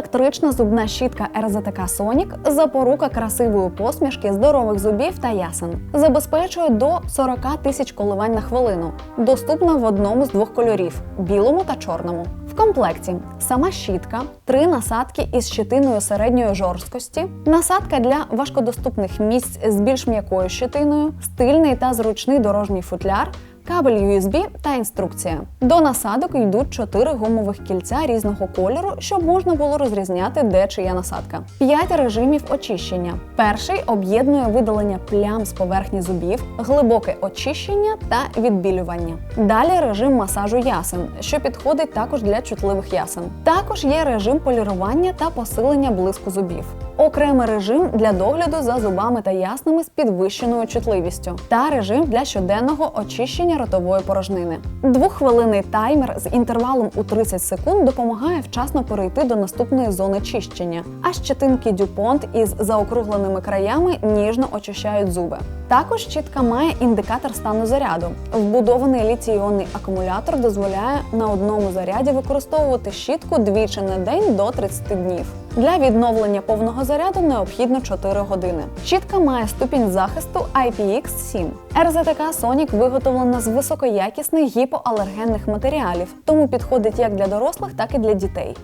Електрична зубна щітка РЗТК Sonic – запорука красивої посмішки, здорових зубів та ясен. Забезпечує до 40 тисяч коливань на хвилину. Доступна в одному з двох кольорів білому та чорному. В комплекті сама щітка, три насадки із щитиною середньої жорсткості, насадка для важкодоступних місць з більш м'якою щитиною, стильний та зручний дорожній футляр. Кабель USB та інструкція. До насадок йдуть чотири гумових кільця різного кольору, щоб можна було розрізняти, де чия насадка. П'ять режимів очищення. Перший об'єднує видалення плям з поверхні зубів, глибоке очищення та відбілювання. Далі режим масажу ясен, що підходить також для чутливих ясен. Також є режим полірування та посилення блиску зубів. Окремий режим для догляду за зубами та ясними з підвищеною чутливістю та режим для щоденного очищення ротової порожнини. Двохвилинний таймер з інтервалом у 30 секунд допомагає вчасно перейти до наступної зони чищення, а щетинки дюпонт із заокругленими краями ніжно очищають зуби. Також щітка має індикатор стану заряду. Вбудований літій-іонний акумулятор дозволяє на одному заряді використовувати щітку двічі на день до 30 днів. Для відновлення повного заряду необхідно 4 години. Щітка має ступінь захисту IPX7. РЗТК Sonic виготовлена з високоякісних гіпоалергенних матеріалів, тому підходить як для дорослих, так і для дітей.